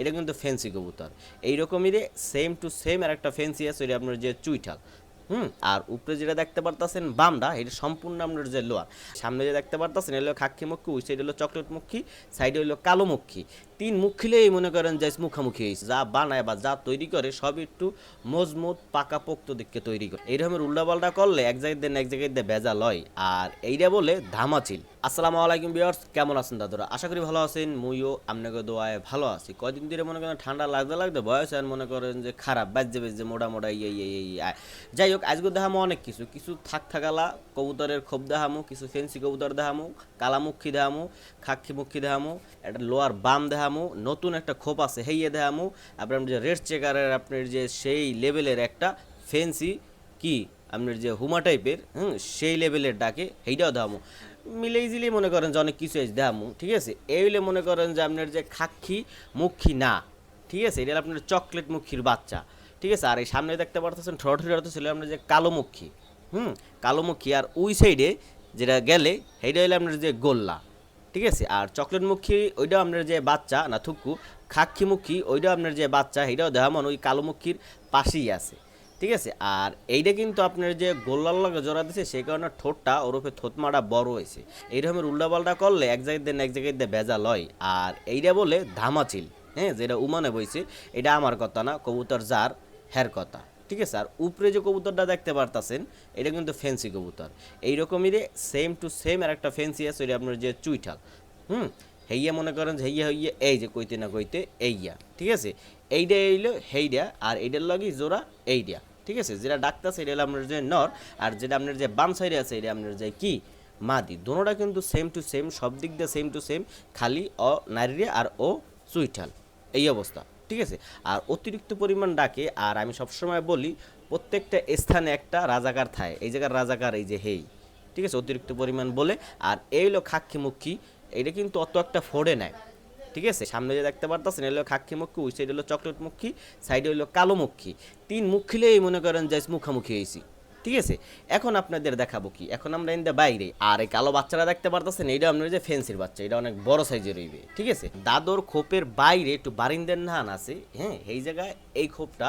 এটা কিন্তু ফেন্সি কবুতর। এইরকমই রে সেম টু সেম আর একটা ফেন্সি আছে আপনার যে চুইঠাল হুম। আর উপরে যেটা দেখতে পারতাছেন বামটা, এটা সম্পূর্ণ আপনার যে লোয়ার। সামনে যে দেখতে পারতেছেন, এটা হলো খাক্ষি মুখী ওই সাইড হলো চকলেট মুখী সাইডে হলো কালো মুখী তিন মুখিলেই মনে করেন যে মুখামুখি হয়েছে। যা বানায় বা যা তৈরি করে সব একটু মজবুত পাকাপোক্ত দিককে তৈরি করে। এইরকমের উল্টাপাল্টা করলে এক জায়গায় দেন, এক জায়গায় দিয়ে ভেজা লয় আর এইটা বলে ধামাচিল। আসসালামু আলাইকুম বিয়ার্স কেমন আছেন দাদুরা? আশা করি ভালো আছেন, মুইও আপনাকে দোয়ায় ভালো আছি। কয়দিন ধরে মনে করেন ঠান্ডা লাগতে লাগতে বয়স আর মনে করেন যে খারাপ, বাজে বাজে, মোটা মোটা ইয়ে ইয়ে ইয়ে ইয়ে যাই হোক আজকে দেখামো অনেক কিছু। কিছু থাক থাকালা, কবুতরের খোপ দেখামো কিছু ফেন্সি কবুতর দেখামো কালামুখী দেখামো খাক্ষি মুখী দেখামো একটা লোয়ার বাম দেখামো নতুন একটা খোপ আছে, হেইয়ে দেখামো আপনার যে রেড চেকারের, আপনার যে সেই লেভেলের একটা ফেন্সি কি, আপনার যে হুমা টাইপের, হুম, সেই লেভেলের ডাকে সেইটাও দামু মিলেই জিলেই মনে করেন যে অনেক কিছু আছে দামু ঠিক আছে? এই এইলে মনে করেন যে আপনার যে খাক্ষি মুখী না, ঠিক আছে? এটা আপনার চকলেট মুখীর বাচ্চা। ঠিক আছে? আর এই সামনে দেখতে পারতেছেন ঠোঁট ছিল আপনার যে কালো মুখী, হুম? কালো মুখী আর ওই সাইডে যেটা গেলে, সেইটা হলো আপনার যে গোল্লা, ঠিক আছে? আর চকলেট মুখী, ওইটাও আপনার যে বাচ্চা, না থুকু, খাক্ষি মুখী, ওইটাও আপনার যে বাচ্চা, সেইটাও দেখামন ওই কালো মুখীর পাশেই আছে, ঠিক আছে? আর এইটা কিন্তু আপনার যে গোল্লার লাগে জোড়া দিছে সেই কারণে ঠোঁটটা ওরফে থতমাটা বড় হয়েছে। এই এইরকমের উল্টাপাল্টা করলে এক জায়গায় দেন এক জায়গায় দিয়ে ভেজা লয় আর এইটা বলে ধামাচিল হ্যাঁ? যেটা উমানে বইছে, এটা আমার কথা না, কবুতর যার হ্যার কথা। ঠিক আছে? আর উপরে যে কবুতরটা দেখতে পারতাছেন, এটা কিন্তু ফেন্সি কবুতর। এইরকমই রে সেম টু সেম আর একটা ফেন্সি আছে, ওইটা আপনার যে চুইঠাল হুম? হেইয়া মনে করেন যে হেইয়া হইয়া এই যে কইতে না কইতে এইয়া। ঠিক আছে? এইটা এইলো হেইডা, আর এইটার লগেই জোড়া এইটা ঠিক আছে? যেটা ডাক্তার সেটা হলো আপনার যে নর, আর যেটা আপনার যে বাম সাইডে আছে এটা আপনার যে কি? মাদি। দোনোটা কিন্তু সেম টু সেম সব দিক দিয়ে সেম টু সেম খালি অ নারীরে আর ও সুইঠাল এই অবস্থা। ঠিক আছে? আর অতিরিক্ত পরিমাণ ডাকে, আর আমি সবসময় বলি, প্রত্যেকটা স্থানে একটা রাজাকার থায় এই জায়গার রাজাকার, এই যে হেই, ঠিক আছে? অতিরিক্ত পরিমাণ বলে, আর এই হলো খাক্ষি মুখী এটা কিন্তু অত একটা ফোড়ে নেয় ঠিক আছে? সামনে যে দেখতে পারতেছেন এলো খাক্ষি মুখী ওই সাইড হলো চকলেট মুখী সাইডে হলো কালো মুখী তিন মুখিলেই মনে করেন যে মুখামুখি হয়েছি ঠিক আছে? এখন আপনাদের দেখাবো কি। এখন আমরা ইন্দা বাইরে। আর এই কালো বাচ্চারা দেখতে পারতেছেন, এইটা আপনার যে ফেন্সির বাচ্চা, এটা অনেক বড় সাইজের রইবে ঠিক আছে? দাদর খোপের বাইরে একটু বারিন্দের নাহান আছে হ্যাঁ? এই জায়গায় এই খোপটা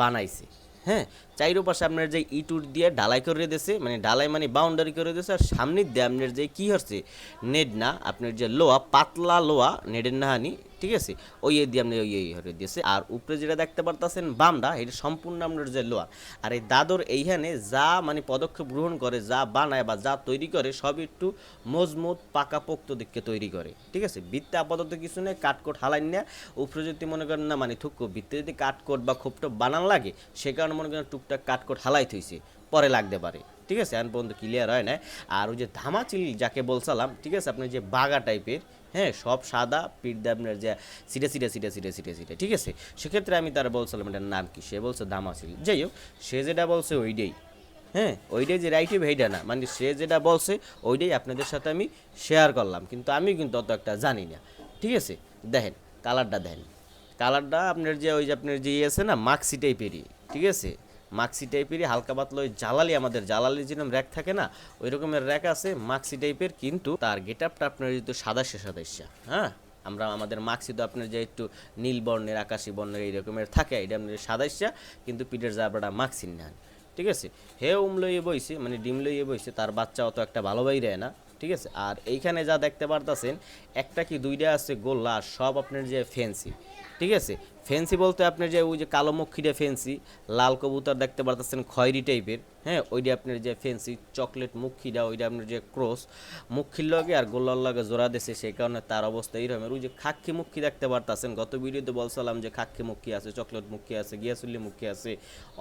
বানাইছে হ্যাঁ? চাইরো পাশে আপনার যে ইটুর দিয়ে ঢালাই করে দিয়েছে মানে ঢালাই মানে বাউন্ডারি করে দিয়েছে, আর সামনের দিয়ে আপনার যে কী হচ্ছে নেট না আপনার যে লোয়া, পাতলা লোয়া নেটের নাহানি ঠিক আছে? ওই এ দিয়ে আপনি ওই এই হরে দিয়েছে। আর উপরে যেটা দেখতে পারতেছেন বামটা এটা সম্পূর্ণ আপনার যে লোয়া আর এই দাদর এইখানে যা মানে পদক্ষেপ গ্রহণ করে, যা বানায় বা যা তৈরি করে সব একটু মজবুত, পাকাপোক্ত দিককে তৈরি করে। ঠিক আছে? বৃত্তে আপাতত কিছু নেই কাটকোট হালাই না উপরে যদি মনে করেন না মানে থুকু বৃত্তে যদি কাটকোট বা খোপটা বানান লাগে, সে কারণে মনে করেন টুকটাক কাটকোট হালাই থইছে। পরে লাগতে পারে। ঠিক আছে? এখন পর্যন্ত ক্লিয়ার হয় না আর ওই যে ধামাচিল যাকে বলছিলাম, ঠিক আছে? আপনার যে বাগা টাইপের হ্যাঁ? সব সাদা পিঠ দিয়ে আপনার যে সিটে সিটে সিটে সিটে সিটে সিটে ঠিক আছে? সেক্ষেত্রে আমি তার বলছিলাম, এটার নাম কি? সে বলছে ধামাচিল। যাই হোক, সে যেটা বলছে ওইটাই। হ্যাঁ? ওইটাই যে রাইটিভ এইটা না। মানে সে যেটা বলছে, ওইটাই আপনাদের সাথে আমি শেয়ার করলাম। কিন্তু আমি কিন্তু অত একটা জানি না। ঠিক আছে? দেখেন কালারটা দেখেন। কালারটা আপনার যে ওই যে আপনার যে ইয়ে আছে না মাক্সি টাইপেরই ঠিক আছে? মাক্সি টাইপেরই হালকা পাতলা ওই জ্বালালি আমাদের জ্বালালি যেরকম র্যাক থাকে না, ওই রকমের র্যাক আছে মাক্সি টাইপের কিন্তু তার গেট আপটা আপনার যেহেতু সাদা সে সাদাইসা হ্যাঁ? আমরা আমাদের মাক্সি তো আপনার যে একটু নীল বর্ণের, আকাশি বর্ণের এই রকমের থাকে, এটা আপনার সাদাইসা কিন্তু পিঠের জাবড়াটা মাক্সিন নেন। ঠিক আছে? হে উম লইয়ে বইছে মানে ডিম লইয়ে বইছে, তার বাচ্চা অত একটা ভালো বাইরে না। ঠিক আছে? আর এইখানে যা দেখতে পারতাছেন, একটা কি দুইটা আছে গোল্লা সব আপনার যে ফেন্সি ঠিক আছে? ফেন্সি বলতে আপনার যে ওই যে কালো মক্ষিটা ফেন্সি লাল কবুতর দেখতে পারতেছেন খয়েরি টাইপের হ্যাঁ? ওইটা আপনার যে ফেন্সি চকলেট মুখিটা ওইটা আপনার যে ক্রস মুখির লগে আর গোল্লার লগে জোড়া দিছে, সেই কারণে তার অবস্থা এইরকম। ওই যে খাক্ষি মুখি দেখতে পারতাছেন, গত ভিডিওতে বলছিলাম যে খাক্ষি মুখি আছে চকলেট মুখি আছে গিয়াসুল্লি মুখি আছে,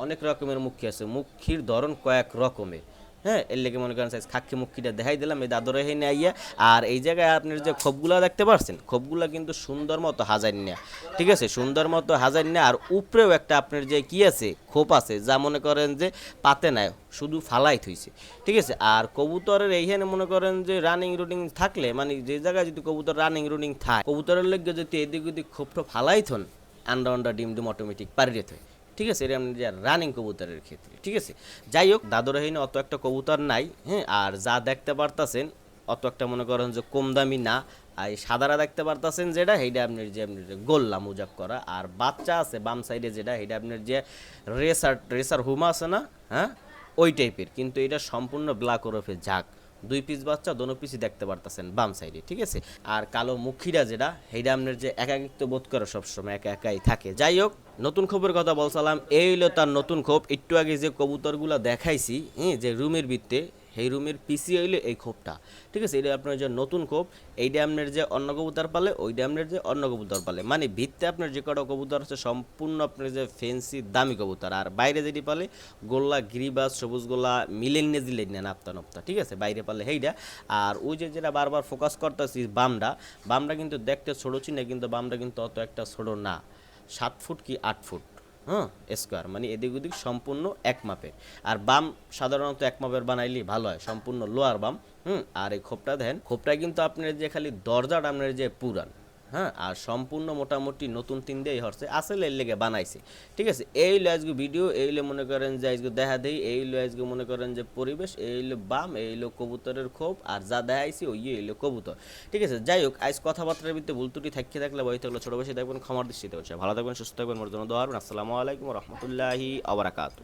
অনেক রকমের মুখি আছে। মুখির ধরন কয়েক রকমের হ্যাঁ এর লেগে মনে করেন সাইজ খাক্ষি মুখিটা দেখাই দিলাম, এই দাদরে হেনে আইয়া। আর এই জায়গায় আপনার যে খোপগুলা দেখতে পারছেন খোপগুলা কিন্তু সুন্দর মতো হাজার নেয়া। ঠিক আছে, সুন্দর মতো হাজার নেয়া। আর উপরেও একটা আপনার যে কি আছে খোপ আছে, যা মনে করেন যে পাতে নাই, শুধু ফালাই থইছে। ঠিক আছে, আর কবুতরের এইখানে মনে করেন যে রানিং রুটিং থাকলে মানে যে জায়গায় যদি কবুতর রানিং রুটিং থাকে, কবুতরের লেগে যদি এদিক ওদিক খোপটা ফালাই থন আন্ডা আন্ডা ডিম ডিম অটোমেটিক পারিয়ে থয়। ঠিক আছে, এটা যে রানিং কবুতরের ক্ষেত্রে, ঠিক আছে? যাই হোক, দাদরাহীন অত একটা কবুতর নাই হ্যাঁ আর যা দেখতে পারতাছেন, অত একটা মনে করেন যে কম দামি না, আর সাদারা দেখতে পারতাছেন যেটা সেইটা আপনার যে আপনার গোল্লা মুজাক করা, আর বাচ্চা আছে বাম সাইডে যেটা সেইটা আপনার যে রেসার রেসার হুমা আছে না হ্যাঁ ওই টাইপের কিন্তু এটা সম্পূর্ণ ব্ল্যাক ওরফে ঝাঁক। দুই পিস বাচ্চা, দোনো পিসই দেখতে পারতেছেন বাম সাইডে ঠিক আছে? আর কালো মুখিরা যেটা হেডামনের যে একাকিত্ব বোধ করে সবসময়, একা একাই থাকে। যাই হোক, নতুন খবরের কথা বলছিলাম, এই হলো তার নতুন খোপ। একটু আগে যে কবুতরগুলো দেখাইছি হ্যাঁ যে রুমের ভিত্তে সেই রুমের পিসি হইলে এই খোপটা। ঠিক আছে? এটা আপনার যে নতুন খোপ এইটা আপনার যে অন্য কবুতর পালে ওইটা আপনার যে অন্য কবুতর পালে। মানে ভিত্তে আপনার যে কটা কবুতর আছে, সম্পূর্ণ আপনার যে ফেন্সি দামি কবুতর। আর বাইরে যেটি পালে, গোল্লা গিরিবাস সবুজ গোল্লা, মিলেন নে দিলেন না নাপ্তা নপ্তা। ঠিক আছে? বাইরে পালে হেইটা আর ওই যে যেটা বারবার ফোকাস করতেছি বামটা বামটা কিন্তু দেখতে ছোটো, চিনে কিন্তু বামটা কিন্তু অত একটা ছোটো না। সাত ফুট কি আট ফুট? হ্যাঁ স্কোয়ার মানে এদিক ওদিক সম্পূর্ণ এক মাপের। আর বাম সাধারণত এক মাপের বানাইলে ভালো হয়, সম্পূর্ণ লোয়ার বাম, হুম, আর এই খোপটা দেন খোপটা কিন্তু আপনার যে খালি দরজাটা আপনার যে পুরান। হ্যাঁ আর সম্পূর্ণ মোটামুটি নতুন তিন দিয়ে হচ্ছে আসলে এর লেগে বানাইছে। ঠিক আছে, এই হলো আজকে ভিডিও, এই হলো মনে করেন যে আজকে দেখা দেই, এই হলো আজকে মনে করেন যে পরিবেশ, এই হলো বাম, এই হলো কবুতরের ক্ষোভ আর যা দেখাইছি ওই হলো কবুতর। ঠিক আছে, যাই হোক, আজ কথাবার্তার ভিতরে ভুল ত্রুটি থাকিয়ে থাকলে বই থাকলে ছোটো বেশি দেখবেন, ক্ষমার দৃষ্টিতে হচ্ছে ভালো থাকবেন, সুস্থ থাকবেন মোর জন্য দোয়া আসসালামু আলাইকুম রহমতুল্লাহি আবরাকাতু